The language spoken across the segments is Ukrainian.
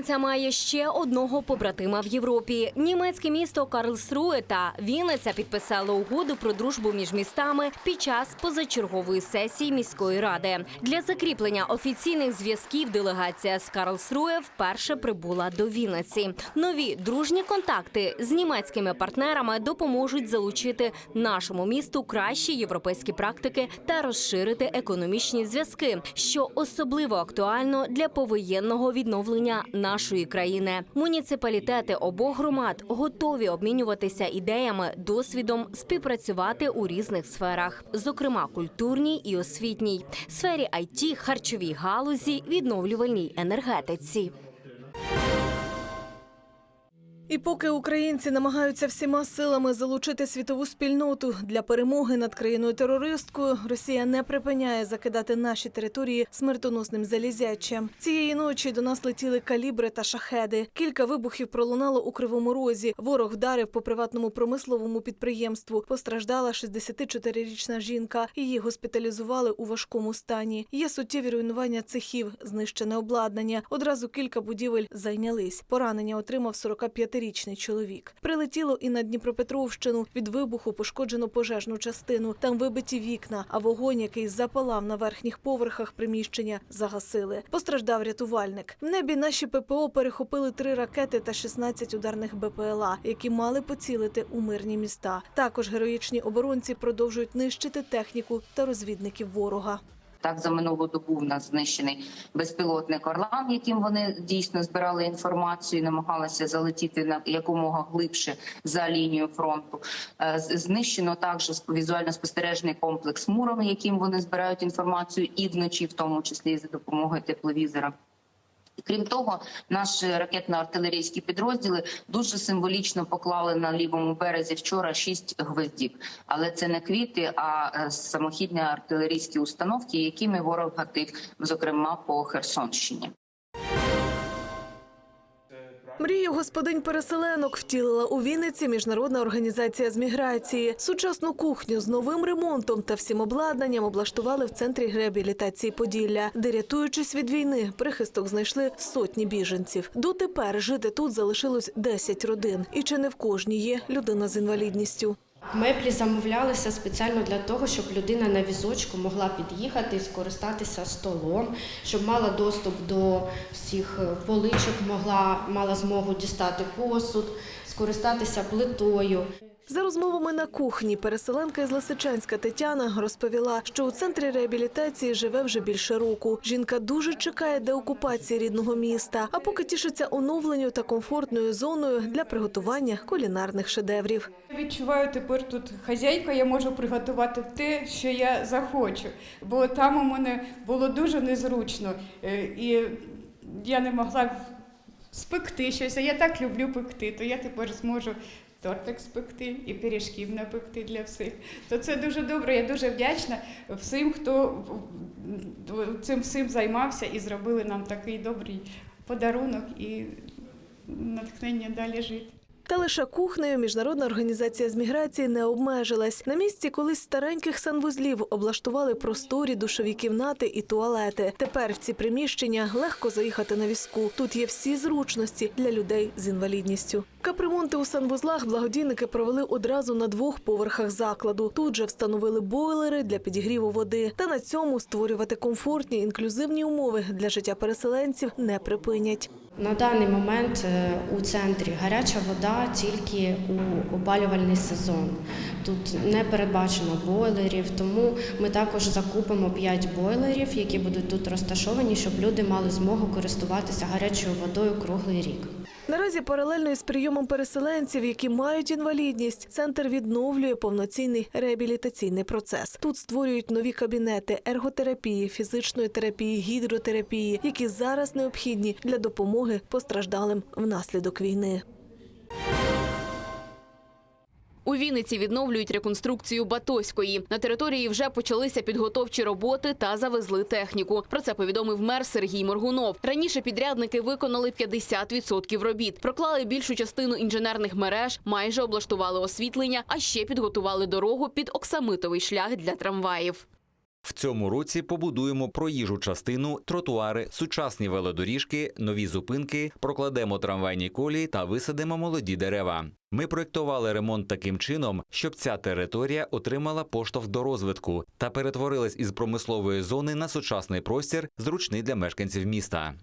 Вінниця має ще одного побратима в Європі. Німецьке місто Карлсруе та Вінниця підписали угоду про дружбу між містами під час позачергової сесії міської ради. Для закріплення офіційних зв'язків делегація з Карлсруе вперше прибула до Вінниці. Нові дружні контакти з німецькими партнерами допоможуть залучити нашому місту кращі європейські практики та розширити економічні зв'язки, що особливо актуально для повоєнного відновлення нашої країни. Муніципалітети обох громад готові обмінюватися ідеями, досвідом, співпрацювати у різних сферах, зокрема культурній і освітній, сфері IT, харчовій галузі, відновлювальній енергетиці. І поки українці намагаються всіма силами залучити світову спільноту для перемоги над країною терористкою, Росія не припиняє закидати наші території смертоносним залізячем. Цієї ночі до нас летіли калібри та шахеди. Кілька вибухів пролунало у кривому розі. Ворог вдарив по приватному промисловому підприємству. Постраждала 64-річна жінка. Її госпіталізували у важкому стані. Є суттєві руйнування цехів, знищене обладнання. Одразу кілька будівель зайнялись. Поранення отримав 45-річний чоловік. Прилетіло і на Дніпропетровщину. Від вибуху пошкоджено пожежну частину. Там вибиті вікна, а вогонь, який запалав на верхніх поверхах приміщення, загасили. Постраждав рятувальник. В небі наші ППО перехопили три ракети та 16 ударних БПЛА, які мали поцілити у мирні міста. Також героїчні оборонці продовжують нищити техніку та розвідників ворога. Так, за минулу добу в нас знищений безпілотник Орлан, яким вони дійсно збирали інформацію, і намагалися залетіти на якомога глибше за лінію фронту. Е, Знищено також візуально спостережний комплекс Муром, яким вони збирають інформацію і вночі, в тому числі за допомогою тепловізора. Крім того, наші ракетно-артилерійські підрозділи дуже символічно поклали на лівому березі вчора шість гвоздів. Але це не квіти, а е, самохідні артилерійські установки, якими ворог гатив, зокрема по Херсонщині. Мрію господинь переселенок втілила у Вінниці міжнародна організація з міграції. Сучасну кухню з новим ремонтом та всім обладнанням облаштували в центрі реабілітації Поділля, де рятуючись від війни, прихисток знайшли сотні біженців. Дотепер жити тут залишилось 10 родин, і чи не в кожній є людина з інвалідністю. Меблі замовлялися спеціально для того, щоб людина на візочку могла під'їхати і скористатися столом, щоб мала доступ до всіх е, поличок, могла мала змогу дістати посуд, скористатися плитою. За розмовами на кухні переселенка із Лисичанська Тетяна розповіла, що у центрі реабілітації живе вже більше року. Жінка дуже чекає деокупації рідного міста, а поки тішиться оновленню та комфортною зоною для приготування кулінарних шедеврів. Відчуваю тепер тут хазяйка, я можу приготувати те, що я захочу. Бо там у мене було дуже незручно. е, І я не могла спекти щось. А я так люблю пекти, то я тепер зможу тортик спекти і пиріжків напекти для всіх. То це дуже добре. Я дуже вдячна всім, хто цим всім займався і зробили нам такий добрий подарунок і натхнення далі жити. Та лише кухнею міжнародна організація з міграції не обмежилась. На місці колись стареньких санвузлів облаштували просторі душові кімнати і туалети. Тепер в ці приміщення легко заїхати на візку. Тут є всі зручності для людей з інвалідністю. Капремонти у санвузлах благодійники провели одразу на двох поверхах закладу. Тут же встановили бойлери для підігріву води. Та на цьому створювати комфортні інклюзивні умови для життя переселенців не припинять. На даний момент е, у центрі гаряча вода тільки у опалювальний сезон. Тут не передбачено бойлерів, тому ми також закупимо 5 бойлерів, які будуть тут розташовані, щоб люди мали змогу користуватися гарячою водою круглий рік. Наразі паралельно із прийомом переселенців, які мають інвалідність, центр відновлює повноцінний реабілітаційний процес. Тут створюють нові кабінети ерготерапії, фізичної терапії, гідротерапії, які зараз необхідні для допомоги постраждалим внаслідок війни. У Вінниці відновлюють реконструкцію Батоської. На території вже почалися підготовчі роботи та завезли техніку. Про це повідомив мер Сергій Моргунов. Раніше підрядники виконали 50% робіт, проклали більшу частину інженерних мереж, майже облаштували освітлення, а ще підготували дорогу під оксамитовий шлях для трамваїв. В цьому році побудуємо проїжджу частину, тротуари, сучасні велодоріжки, нові зупинки, прокладемо трамвайні колії та висадимо молоді дерева. Ми проєктували ремонт таким чином, щоб ця територія отримала поштовх до розвитку та перетворилась із промислової зони на сучасний простір, зручний для мешканців міста.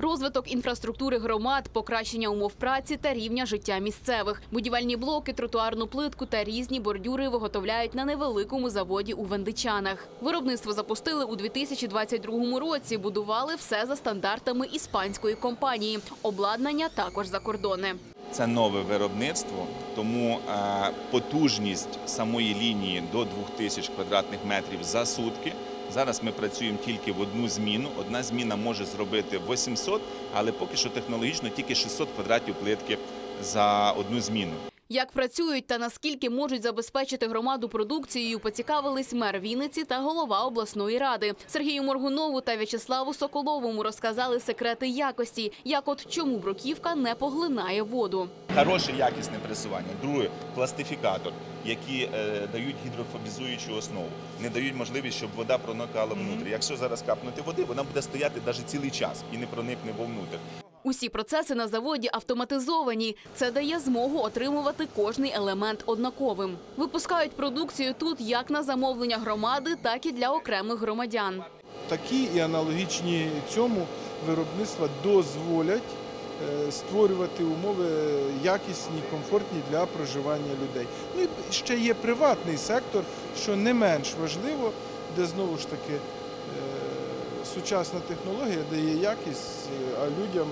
Розвиток інфраструктури громад, покращення умов праці та рівня життя місцевих. Будівельні блоки, тротуарну плитку та різні бордюри виготовляють на невеликому заводі у Вендичанах. Виробництво запустили у 2022 році. Будували все за стандартами іспанської компанії. Обладнання також закордонне. Це нове виробництво, тому е, потужність самої лінії до 2000 квадратних метрів за сутки. Зараз ми працюємо тільки в одну зміну. Одна зміна може зробити 800, але поки що технологічно тільки 600 квадратів плитки за одну зміну. Як працюють та наскільки можуть забезпечити громаду продукцією, поцікавились мер Вінниці та голова обласної ради. Сергію Моргунову та В'ячеславу Соколовому розказали секрети якості, як от чому бруківка не поглинає воду. Хороше якісне пресування. Друге пластифікатор, які е, дають гідрофобізуючу основу, не дають можливість, щоб вода проникала внутрі. Якщо зараз капнути води, вона буде стояти навіть цілий час і не проникне вовнутрь. Усі процеси на заводі автоматизовані. Це дає змогу отримувати кожний елемент однаковим. Випускають продукцію тут як на замовлення громади, так і для окремих громадян. Такі і аналогічні цьому виробництва дозволять е, створювати умови якісні, комфортні для проживання людей. Ну і ще є приватний сектор, що не менш важливо, де знову ж таки е, сучасна технологія дає якість, е, а людям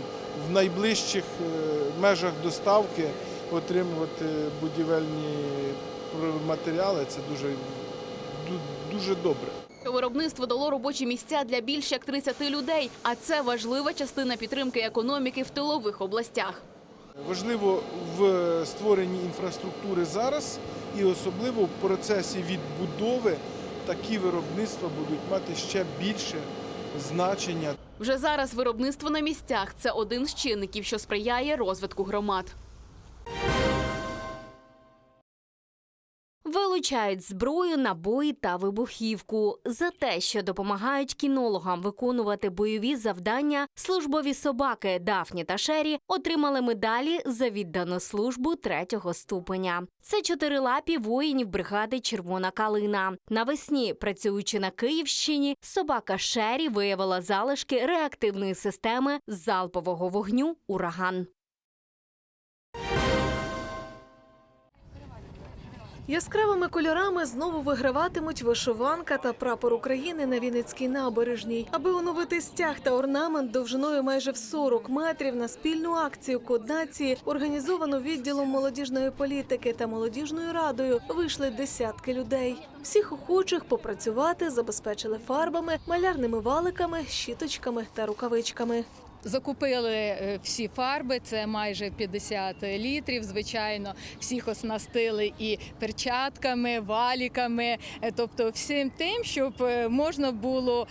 в найближчих е, межах доставки отримувати будівельні матеріали це дуже, дуже добре. Виробництво дало робочі місця для більш як 30 людей, а це важлива частина підтримки економіки в тилових областях. Важливо в створенні інфраструктури зараз і особливо в процесі відбудови такі виробництва будуть мати ще більше значення. Вже зараз виробництво на місцях це один з чинників, що сприяє розвитку громад. Вилучають зброю, набої та вибухівку. За те, що допомагають кінологам виконувати бойові завдання, службові собаки Дафні та Шері отримали медалі за віддану службу третього ступеня. Це чотирилапі воїнів бригади Червона калина. Навесні, працюючи на Київщині, собака Шері виявила залишки реактивної системи залпового вогню Ураган. Яскравими кольорами знову виграватимуть вишиванка та прапор України на Вінницькій набережній. Аби оновити стяг та орнамент довжиною майже в 40 метрів на спільну акцію Код нації, організовану відділом молодіжної політики та молодіжною радою, вийшли десятки людей. Всіх охочих попрацювати забезпечили фарбами, малярними валиками, щіточками та рукавичками. Закупили е, всі фарби, це майже 50 літрів. Звичайно, всіх оснастили і перчатками, валіками, е, тобто всім тим, щоб е, можна було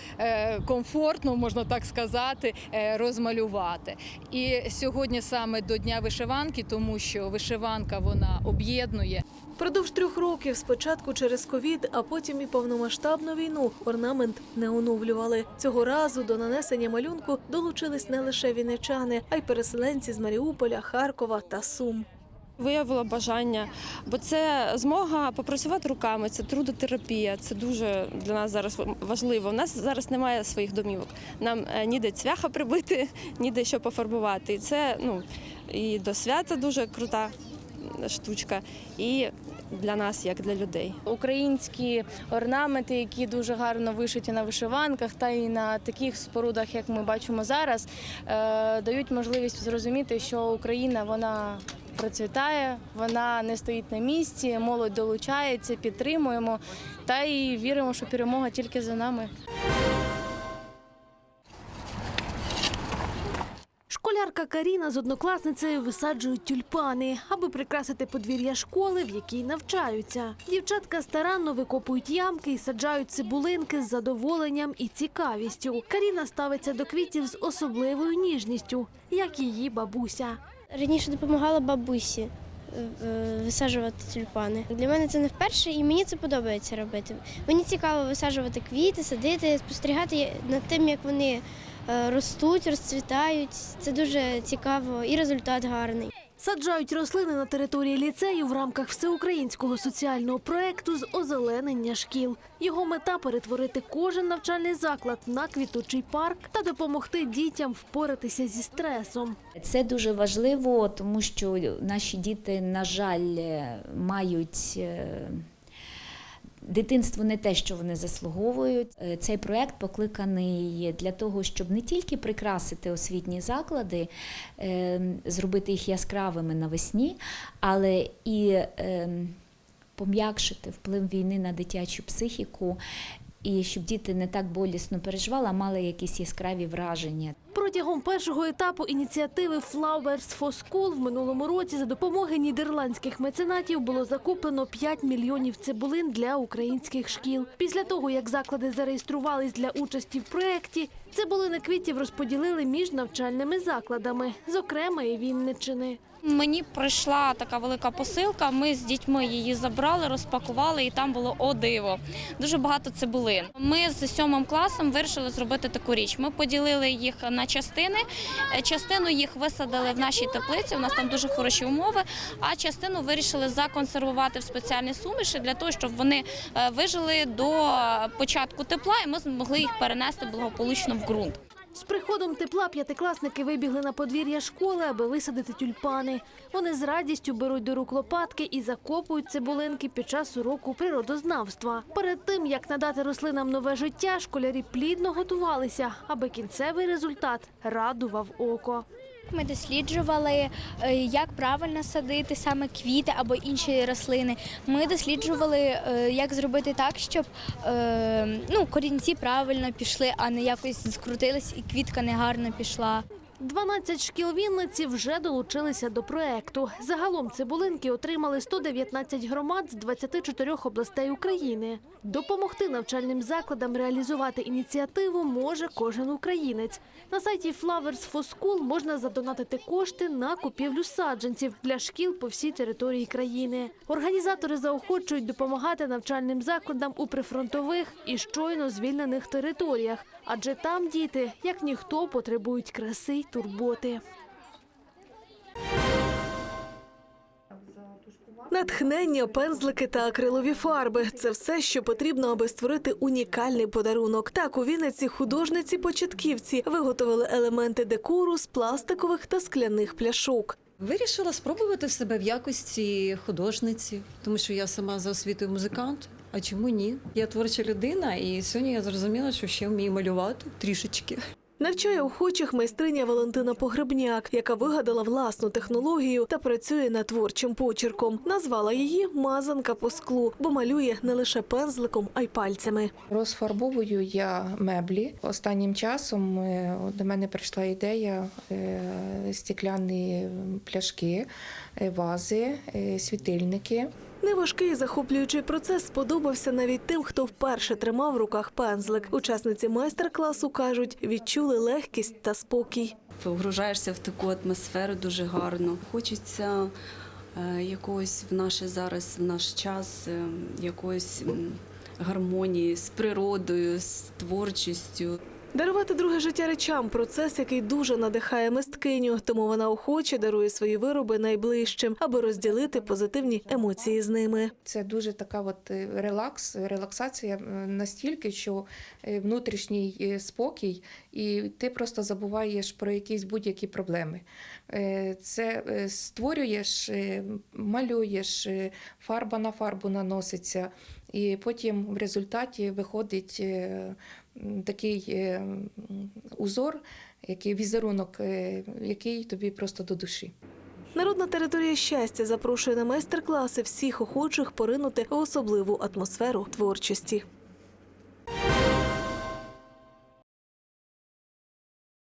комфортно, можна так сказати, розмалювати. І сьогодні саме до дня вишиванки, тому що вишиванка вона об'єднує. Продовж трьох років, спочатку через ковід, а потім і повномасштабну війну, орнамент не оновлювали. Цього разу до нанесення малюнку долучились не лише вінничани, а й переселенці з Маріуполя, Харкова та Сум. Виявила бажання, бо це змога попрацювати руками, це трудотерапія. Це дуже для нас зараз важливо. У нас зараз немає своїх домівок. Нам е, ніде цвяха прибити, ніде що пофарбувати. І це ну і до свята дуже крута штучка, і для нас, як для людей. Українські орнаменти, які дуже гарно вишиті на вишиванках, та й на таких спорудах, як ми бачимо зараз, е, дають можливість зрозуміти, що Україна вона процвітає, вона не стоїть на місці, молодь долучається, підтримуємо та й віримо, що перемога тільки за нами. Школярка Каріна з однокласницею висаджують тюльпани, аби прикрасити подвір'я школи, в якій навчаються. Дівчатка старанно викопують ямки і саджають цибулинки з задоволенням і цікавістю. Каріна ставиться до квітів з особливою ніжністю, як її бабуся. Раніше допомагала бабусі висаджувати тюльпани. Для мене це не вперше, і мені це подобається робити. Мені цікаво висаджувати квіти, садити, спостерігати над тим, як вони е, ростуть, розцвітають. Це дуже цікаво і результат гарний. Саджають рослини на території ліцею в рамках всеукраїнського соціального проекту з озеленення шкіл. Його мета перетворити кожен навчальний заклад на квітучий парк та допомогти дітям впоратися зі стресом. Це дуже важливо, тому що наші діти, на жаль, е, мають. Дитинство не те, що вони заслуговують. Е, Цей проект покликаний для того, щоб не тільки прикрасити освітні заклади, е, зробити їх яскравими навесні, але і е, пом'якшити вплив війни на дитячу психіку, і щоб діти не так болісно переживали, а мали якісь яскраві враження. Протягом першого етапу ініціативи Flowers for School в минулому році за допомоги нідерландських меценатів було закуплено 5 мільйонів цибулин для українських шкіл. Після того, як заклади зареєструвались для участі в проєкті, цибулини квітів розподілили між навчальними закладами, зокрема і Вінниччини. Мені прийшла така велика посилка. Ми з дітьми її забрали, розпакували, і там було о диво. Дуже багато цибулин. Ми з сьомим класом вирішили зробити таку річ. Ми поділили їх на частини. Е, Частину їх висадили в нашій теплиці. У нас там дуже хороші умови. А частину вирішили законсервувати в спеціальні суміші для того, щоб вони е, вижили до початку тепла, і ми змогли їх перенести благополучно в ґрунт. З приходом тепла п'ятикласники вибігли на подвір'я школи, аби висадити тюльпани. Вони з радістю беруть до рук лопатки і закопують цибулинки під час уроку природознавства. Перед тим як надати рослинам нове життя, школярі плідно готувалися, аби кінцевий результат радував око. Ми досліджували, е, як правильно садити саме квіти або інші рослини. Ми досліджували, е, як зробити так, щоб е, ну, корінці правильно пішли, а не якось скрутились і квітка негарно пішла. 12 шкіл Вінниці вже долучилися до проекту. Загалом цибулинки отримали 119 громад з 24 областей України. Допомогти навчальним закладам реалізувати ініціативу може кожен українець. На сайті Flowers for School можна задонатити кошти на купівлю саджанців для шкіл по всій території країни. Організатори заохочують допомагати навчальним закладам у прифронтових і щойно звільнених територіях, адже там діти, як ніхто, потребують краси й турботи. Натхнення, пензлики та акрилові фарби це все, що потрібно, аби створити унікальний подарунок. Так у Вінниці художниці-початківці виготовили елементи декору з пластикових та скляних пляшок. Вирішила спробувати себе в якості художниці, тому що я сама за освітою музикант. А чому ні? Я творча людина, і сьогодні я зрозуміла, що ще вмію малювати трішечки. Навчає охочих майстриня Валентина Погребняк, яка вигадала власну технологію та працює над творчим почерком. Назвала її мазанка по склу, бо малює не лише пензликом, а й пальцями. Розфарбовую я меблі. Останнім часом е, до мене прийшла ідея е, стекляні пляшки, е, вази, світильники. Неважкий і захоплюючий процес сподобався навіть тим, хто вперше тримав в руках пензлик. Учасниці майстер-класу кажуть, відчули легкість та спокій. Погружаєшся в таку атмосферу дуже гарно. Хочеться е, якогось в наш зараз, в наш час, е, якоїсь гармонії з природою, з творчістю. Дарувати друге життя речам процес, який дуже надихає мисткиню, тому вона охоче дарує свої вироби найближчим, аби розділити позитивні емоції з ними. Це дуже така от е, релакс, релаксація е, настільки, що е, внутрішній спокій, і ти просто забуваєш про якісь будь-які проблеми. Це створюєш, малюєш, фарба на фарбу наноситься, і потім в результаті виходить такий е, узор, який візерунок, е, який тобі просто до душі. Народна територія щастя запрошує на майстер-класи всіх охочих поринути в особливу атмосферу творчості.